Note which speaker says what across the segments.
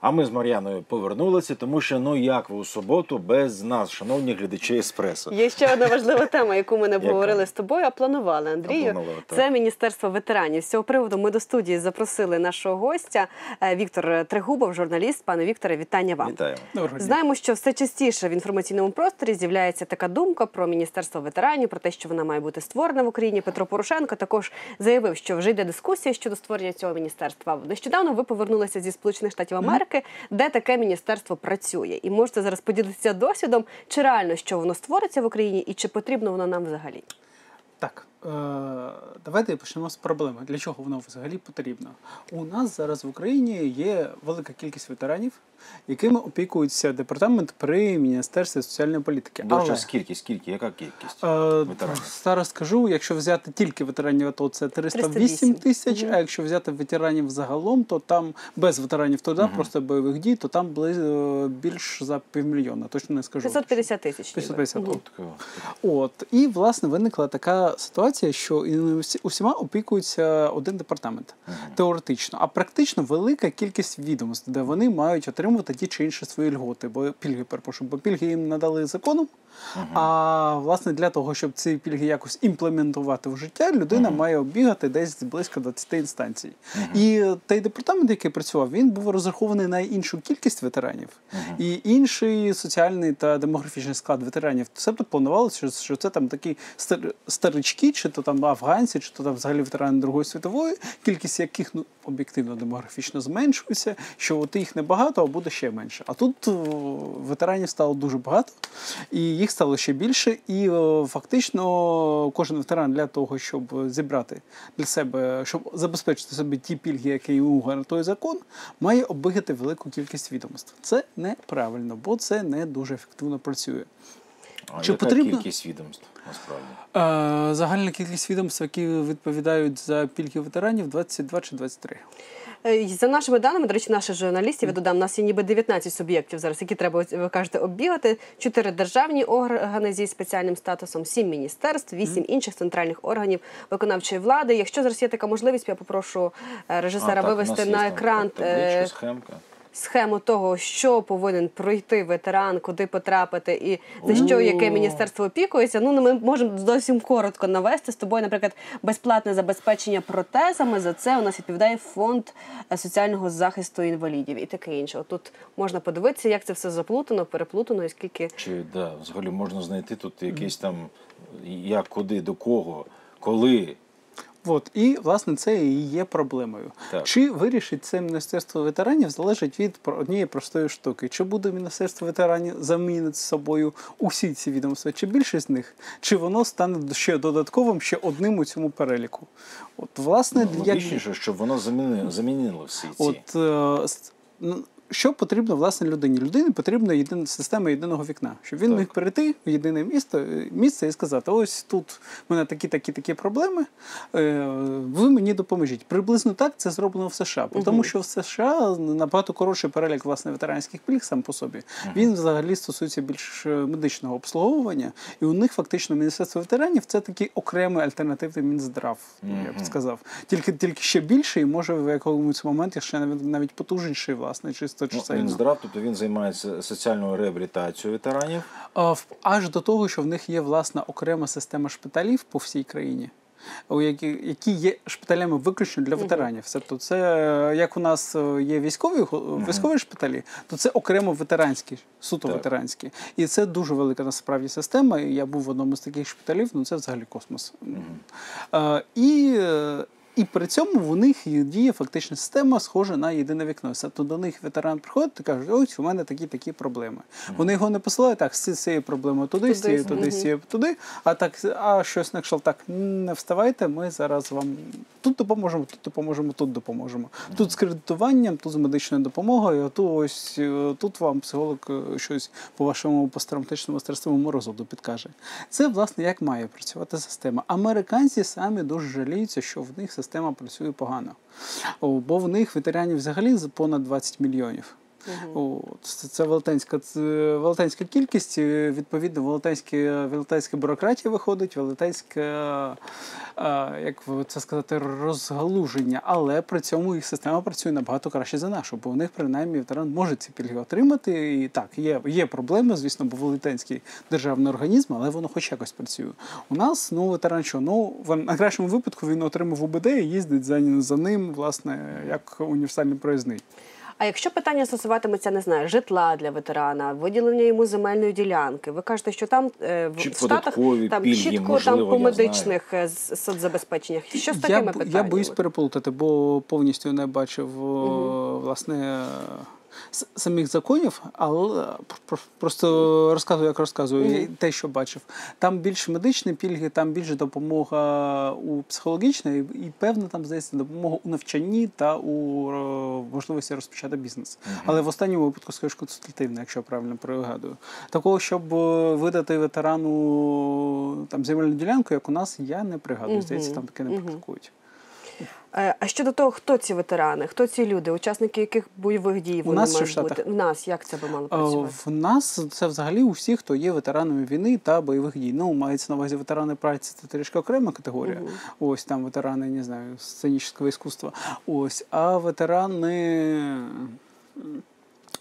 Speaker 1: А ми з Мар'яною повернулися, тому що ну як ви у суботу без нас, шановні глядачі еспресо.
Speaker 2: Є ще одна важлива тема, яку ми не обговорили з тобою, а планували, Андрію. Це Міністерство ветеранів. З цього приводу ми до студії запросили нашого гостя е, Віктор Трегубов, журналіст. Пане Вікторе, вітання вам.
Speaker 1: Вітаємо.
Speaker 2: Знаємо, що все частіше в інформаційному просторі з'являється така думка про міністерство ветеранів, про те, що вона має бути створена в Україні. Петро Порошенко також заявив, що вже йде дискусія щодо створення цього міністерства. Нещодавно ви повернулися зі Сполучених Штатів Америки, де таке міністерство працює, і можете зараз поділитися досвідом, чи реально що воно створиться в Україні, і чи потрібно воно нам взагалі.
Speaker 3: Так, давайте почнемо з проблеми. Для чого воно взагалі потрібно? У нас зараз в Україні є велика кількість ветеранів, якими опікується департамент при Міністерстві соціальної політики.
Speaker 1: Довше скільки, скільки, яка кількість
Speaker 3: Е,
Speaker 1: ветеранів?
Speaker 3: Зараз скажу, якщо взяти тільки ветеранів АТО, це 308
Speaker 2: 308.
Speaker 3: тисяч, а якщо взяти ветеранів загалом, то там без ветеранів туди, просто бойових дій, то там бли- більш за півмільйона. Точно не скажу.
Speaker 2: 550 тисяч.
Speaker 3: 550,
Speaker 2: ніби.
Speaker 3: от. От і власне виникла така ситуація, що і усіма опікується один департамент теоретично, а практично велика кількість відомостей, де вони мають отримувати ті чи інші свої льготи, бо пільги, перепрошую, бо пільги їм надали законом. А власне для того, щоб ці пільги якось імплементувати в життя, людина має оббігати десь близько 20 інстанцій. І той департамент, який працював, він був розрахований на іншу кількість ветеранів і інший соціальний та демографічний склад ветеранів. Себто планувалося, що, що це там такі старички, чи то там афганці, чи то там взагалі ветерани Другої світової, кількість яких ну об'єктивно демографічно зменшується, що от їх небагато, а буде ще менше. А тут ветеранів стало дуже багато, і їх стало ще більше. І фактично кожен ветеран для того, щоб зібрати для себе, щоб забезпечити собі ті пільги, які йому гарантує закон, має оббігати велику кількість відомостей. Це неправильно, бо це не дуже ефективно працює.
Speaker 1: А
Speaker 3: Чи
Speaker 1: яка
Speaker 3: потрібно-
Speaker 1: кількість відомств насправді?
Speaker 3: Е, загальна кількість відомств, які відповідають за пільги ветеранів, 22 чи 23.
Speaker 2: Е, За нашими даними, до речі, наших журналістів, я додам, у нас є ніби 19 суб'єктів зараз, які треба, ви кажете, оббігати. Чотири державні органи зі спеціальним статусом, сім міністерств, вісім інших центральних органів виконавчої влади. Якщо зараз є така можливість, я попрошу е, режисера
Speaker 1: А, так,
Speaker 2: вивести
Speaker 1: нас є
Speaker 2: на екран
Speaker 1: табличка,
Speaker 2: е,
Speaker 1: схемка.
Speaker 2: Схему того, що повинен пройти ветеран, куди потрапити, і за що яке міністерство опікується. Ну ми можемо зовсім коротко навести з тобою, наприклад, безплатне забезпечення протезами. За це у нас відповідає фонд е, соціального захисту інвалідів і таке інше. Тут можна подивитися, як це все заплутано, переплутано, і скільки
Speaker 1: Чи да, взагалі можна знайти тут якийсь там як, куди, до кого, коли.
Speaker 3: От і власне це і є проблемою.
Speaker 1: Так.
Speaker 3: Чи вирішить це міністерство ветеранів, залежить від однієї простої штуки. Чи буде міністерство ветеранів замінити з собою усі ці відомства, чи більшість з них, чи воно стане ще додатковим ще одним у цьому переліку? От власне
Speaker 1: Ну,
Speaker 3: як
Speaker 1: логічніше, щоб воно замінило, замінило всі ці.
Speaker 3: От е, що потрібно власне людині? Людині потрібна єдина система єдиного вікна, щоб він
Speaker 1: Так.
Speaker 3: міг перейти в єдине місто е, місце і сказати: ось тут в мене такі, такі, такі проблеми. е, Ви мені допоможіть. Приблизно так це зроблено в США, тому що в США набагато коротший перелік власне ветеранських пільг сам по собі. Він взагалі стосується більш е, медичного обслуговування, і у них фактично міністерство ветеранів це такий окремий альтернативний мінздрав, я б сказав. Тільки тільки ще більший, і може в якомусь моменті ще навіть навіть потужніший, власне, чисто
Speaker 1: Ну, він здрав, тобто він займається соціальною реабілітацією ветеранів.
Speaker 3: Аж до того, що в них є власна окрема система шпиталів по всій країні. у які, які є шпиталями виключно для ветеранів. Тобто, це е, як у нас е, є військові військові шпиталі, то це окремо ветеранські, суто
Speaker 1: Так.
Speaker 3: ветеранські. І це дуже велика насправді система. Я був в одному з таких шпиталів, ну це взагалі космос. Е, І е, і при цьому в них діє фактично система, схожа на єдине вікно. Тобто до них ветеран приходить і каже, ось у мене такі такі проблеми. Вони його не посилають так, з цією проблемою туди, з цією туди, з цією туди. А так, а щось на кшталт так, не вставайте, ми зараз вам тут допоможемо, тут допоможемо, тут допоможемо. Тут з кредитуванням, тут з медичною допомогою, а тут ось е, тут вам психолог е, щось по вашому посттравматичному стресовому розладу підкаже. Це власне як має працювати система. Американці самі дуже жаліються, що в них система працює погано. Бо в них ветеранів взагалі за понад 20 мільйонів. От, це, велетенська, велетенська кількість, відповідно, велетенська, велетенська бюрократія виходить, велетенське, як це сказати, розгалуження. Але при цьому їх система працює набагато краще за нашу, бо у них принаймні ветеран може ці пільги отримати. І так, є, є проблеми, звісно, бо велетенський державний організм, але воно хоч якось працює. У нас ну ветеран що? Ну в найкращому випадку він отримав УБД і їздить за, за ним, власне, як універсальний проїзний.
Speaker 2: А якщо питання стосуватиметься, не знаю, житла для ветерана, виділення йому земельної ділянки, ви кажете, що там е, в
Speaker 1: Чи
Speaker 2: Штатах там
Speaker 1: пільги,
Speaker 2: чітко
Speaker 1: можливо,
Speaker 2: там по медичних е, соцзабезпеченнях. Що з такими
Speaker 3: я,
Speaker 2: питаннями?
Speaker 3: я боюсь переплутати, бо повністю не бачив угу. власне. Самих законів, але про- просто розказую, як розказую, і те, що бачив. Там більше медичні пільги, там більше допомога у психологічній, і певна там здається допомога у навчанні та у е, можливості розпочати бізнес. Але в останньому випадку скажу консультативне, якщо я правильно пригадую. Такого, щоб е, видати ветерану там земельну ділянку, як у нас, я не пригадую. Здається, там таке не практикують.
Speaker 2: Е, А щодо того, хто ці ветерани, хто ці люди, учасники яких бойових дій вони
Speaker 3: нас
Speaker 2: мають бути? В нас як це би мало
Speaker 3: Е,
Speaker 2: працювати?
Speaker 3: В нас це взагалі усі, хто є ветеранами війни та бойових дій. Ну, мається на увазі ветерани праці, це трішки окрема категорія. Ось там ветерани, не знаю, сценічного іскусства. Ось, а ветерани.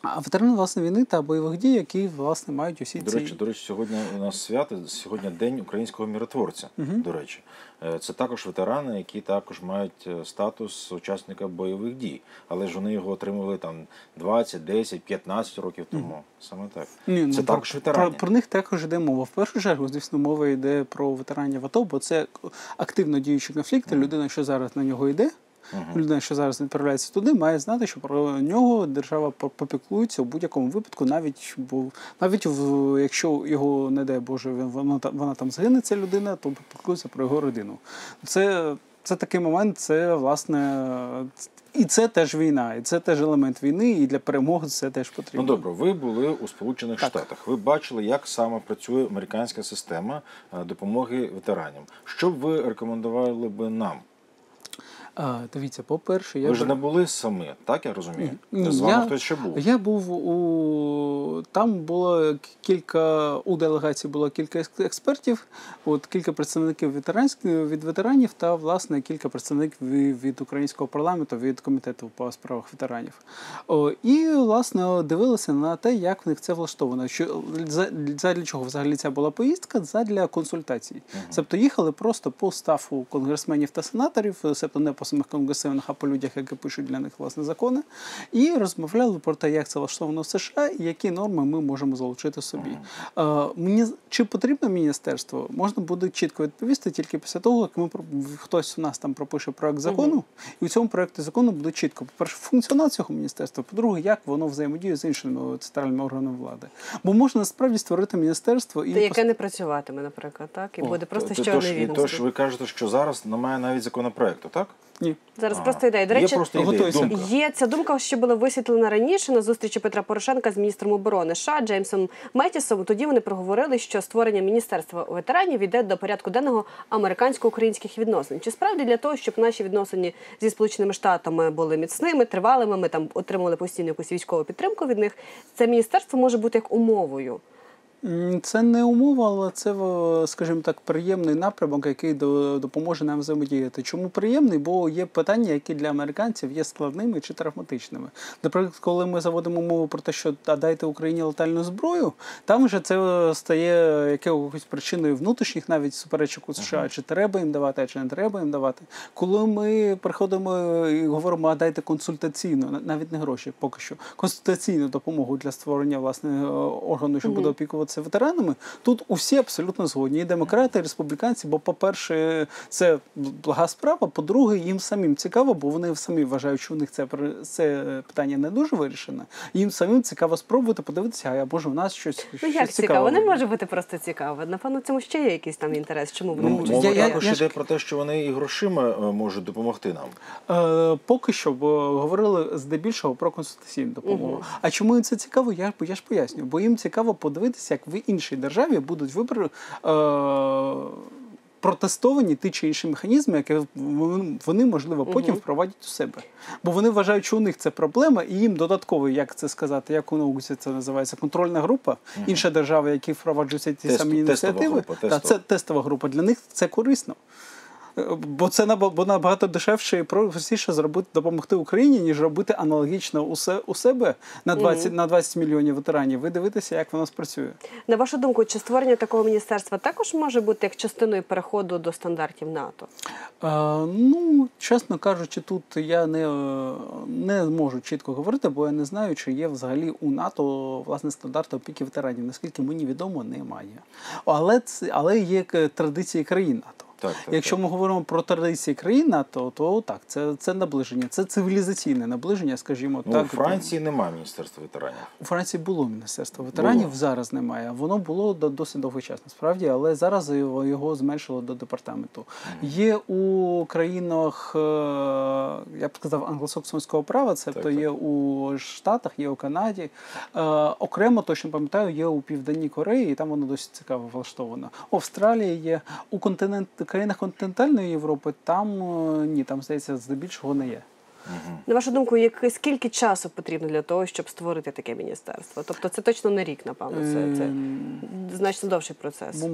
Speaker 3: А ветерани власне війни та бойових дій, які власне мають усі
Speaker 1: До
Speaker 3: ці
Speaker 1: речі, до речі, сьогодні у нас свято, сьогодні День українського миротворця. До речі, це також ветерани, які також мають е, статус учасника бойових дій, але ж вони його отримували там 20, 10, 15 років тому. Саме так.
Speaker 3: Ні, ну,
Speaker 1: це
Speaker 3: про,
Speaker 1: також ветерани.
Speaker 3: Про, про них також йде мова. В першу чергу, звісно, мова йде про ветеранів АТО, бо це активно діючі конфлікти. Людина, що зараз на нього йде, людина, що зараз відправляється туди, має знати, що про нього держава по- попіклується у будь-якому випадку, навіть бо навіть в якщо його, не дай Боже, він- вона, та- вона там згине, ця людина, то попіклується про його родину. Це, це такий момент, це власне. І це теж війна, і це теж елемент війни, і для перемоги це теж потрібно.
Speaker 1: Ну добре, ви були у Сполучених Штатах. Ви бачили, як саме працює американська система е, допомоги ветеранам. Що б ви рекомендували би нам?
Speaker 3: А, дивіться, по-перше, я
Speaker 1: Ви ж не були самі, так я розумію?
Speaker 3: Ні,
Speaker 1: З вами
Speaker 3: я,
Speaker 1: хтось ще був.
Speaker 3: Я був у там було кілька у делегації було кілька експертів, от кілька представників ветеранських від ветеранів та власне кілька представників від, від українського парламенту, від комітету по справах ветеранів. О, і власне дивилися на те, як в них це влаштовано. Що за, для чого взагалі ця була поїздка? Задля консультацій. Тобто їхали просто по стафу конгресменів та сенаторів, тобто не по самих конгресменах, а по людях, які пишуть для них власне закони, і розмовляли про те, як це влаштовано в США і які норми ми можемо залучити собі. Е, мені чи потрібно міністерство? Можна буде чітко відповісти тільки після того, як ми про- хтось у нас там пропише проект закону, і у цьому проекті закону буде чітко по-перше, функціонал цього міністерства, по-друге, як воно взаємодіє з іншими центральними органами влади. Бо можна насправді створити міністерство і
Speaker 2: яке не працюватиме, наприклад, так і буде просто
Speaker 1: То-
Speaker 2: ще
Speaker 1: тож, тож ви кажете, що зараз немає навіть законопроекту, так?
Speaker 3: Ні.
Speaker 2: Зараз
Speaker 1: Ага.
Speaker 2: просто ідея. До
Speaker 1: Є
Speaker 2: речі,
Speaker 1: просто ідея, думка.
Speaker 2: Є ця думка, що була висвітлена раніше на зустрічі Петра Порошенка з міністром оборони США Джеймсом Метісом. Тоді вони проговорили, що створення міністерства ветеранів йде до порядку денного американсько-українських відносин. Чи справді для того, щоб наші відносини зі сполученими штатами були міцними, тривалими, ми там отримували постійну якусь військову підтримку від них. Це міністерство може бути як умовою.
Speaker 3: Це не умова, але це, скажімо так, приємний напрямок, який до- допоможе нам взаємодіяти. Чому приємний? Бо є питання, які для американців є складними чи травматичними. Наприклад, коли ми заводимо мову про те, що «А дайте Україні летальну зброю, там вже це стає якоюсь причиною внутрішніх навіть суперечок у США, чи треба їм давати, а чи не треба їм давати. Коли ми приходимо і говоримо, а дайте консультаційну, на- навіть не гроші, поки що, консультаційну допомогу для створення власне органу, що буде опікуватися ветеранами, тут усі абсолютно згодні. І демократи, і республіканці, бо, по-перше, це блага справа. По-друге, їм самим цікаво, бо вони самі вважають, що у них це, це питання не дуже вирішене. Їм самим цікаво спробувати подивитися, а може в нас щось,
Speaker 2: Ну
Speaker 3: щось
Speaker 2: як цікаво, не може бути просто цікаво. Напевно, цьому ще є якийсь там інтерес. Чому вони
Speaker 1: Ну,
Speaker 2: можуть
Speaker 1: мова
Speaker 3: я- я-
Speaker 1: також
Speaker 3: я ж-
Speaker 1: йде про те, що вони і грошима е, можуть допомогти нам.
Speaker 3: Е, поки що бо говорили здебільшого про консультаційну допомогу. А чому їм це цікаво? Я, я ж поясню. Бо їм цікаво подивитися, як в іншій державі будуть вибори. Е, протестовані ті чи інші механізми, які вони, можливо потім впровадять у себе. Бо вони вважають, що у них це проблема, і їм додатково, як це сказати, як у науці це називається, контрольна група, інша держава, які впроваджуються ті
Speaker 1: Тест-
Speaker 3: самі
Speaker 1: тестова
Speaker 3: ініціативи.
Speaker 1: група,
Speaker 3: Та, це тестова група. Для них це корисно. Бо це бо набагато дешевше і простіше зробити допомогти Україні, ніж робити аналогічно у, у себе на 20, на 20 мільйонів ветеранів. Ви дивитеся, як воно спрацює.
Speaker 2: На вашу думку, чи створення такого міністерства також може бути як частиною переходу до стандартів НАТО?
Speaker 3: Е, ну, чесно кажучи, тут я не, не можу чітко говорити, бо я не знаю, чи є взагалі у НАТО власне стандарти опіки ветеранів. Наскільки мені відомо, немає. Але це але є традиції країн НАТО.
Speaker 1: Так, так,
Speaker 3: Якщо
Speaker 1: так.
Speaker 3: ми говоримо про традиції країн НАТО, то так, це, це наближення, це цивілізаційне наближення, скажімо
Speaker 1: Ну,
Speaker 3: так.
Speaker 1: у Франції немає міністерства ветеранів.
Speaker 3: У Франції було міністерство ветеранів,
Speaker 1: Було.
Speaker 3: зараз немає. Воно було досить довгий час, насправді, але зараз його, зменшило до департаменту. Є у країнах, е, я б сказав, англосаксонського права, це
Speaker 1: Так,
Speaker 3: то
Speaker 1: так.
Speaker 3: є у Штатах, є у Канаді. Е, Окремо, точно пам'ятаю, є у Південній Кореї, і там воно досить цікаво влаштовано. У Австралії є у континент, країнах континентальної Європи, там е, ні, там здається, здебільшого не є.
Speaker 2: На вашу думку, як, скільки часу потрібно для того, щоб створити таке міністерство? Тобто це точно не рік, напевно. Це, це
Speaker 3: Ем,
Speaker 2: значно довший процес.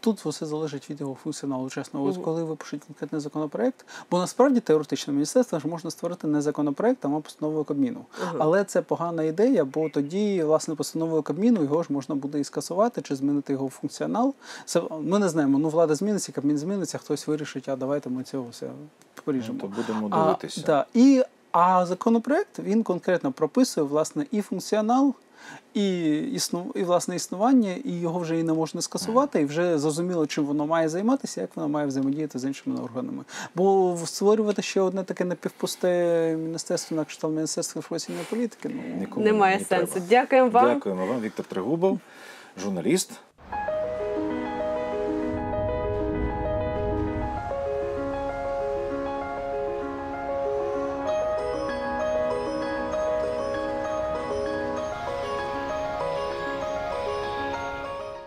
Speaker 3: Тут все залежить від його функціоналу. Чесно, от коли ви пишете конкретний законопроект, бо насправді теоретично міністерство ж можна створити не законопроект, а постановою Кабміну. Але це погана ідея, бо тоді, власне, постановою Кабміну його ж можна буде і скасувати чи змінити його функціонал. Це ми не знаємо. Ну влада зміниться, Кабмін зміниться, хтось вирішить, а давайте ми цього все поріжемо.
Speaker 1: Ну, то будемо
Speaker 3: А,
Speaker 1: дивитися.
Speaker 3: да. І, а законопроект він конкретно прописує власне і функціонал, і, існу, і власне існування, і його вже і не можна скасувати, і вже зрозуміло, чим воно має займатися, як воно має взаємодіяти з іншими органами. Бо створювати ще одне таке напівпусте міністерство на кшталт міністерства інформаційної політики. Ну
Speaker 1: Нікому
Speaker 2: Немає
Speaker 1: не
Speaker 2: сенсу.
Speaker 1: треба.
Speaker 2: Дякуємо вам.
Speaker 1: Дякуємо вам, Віктор Трегубов, журналіст,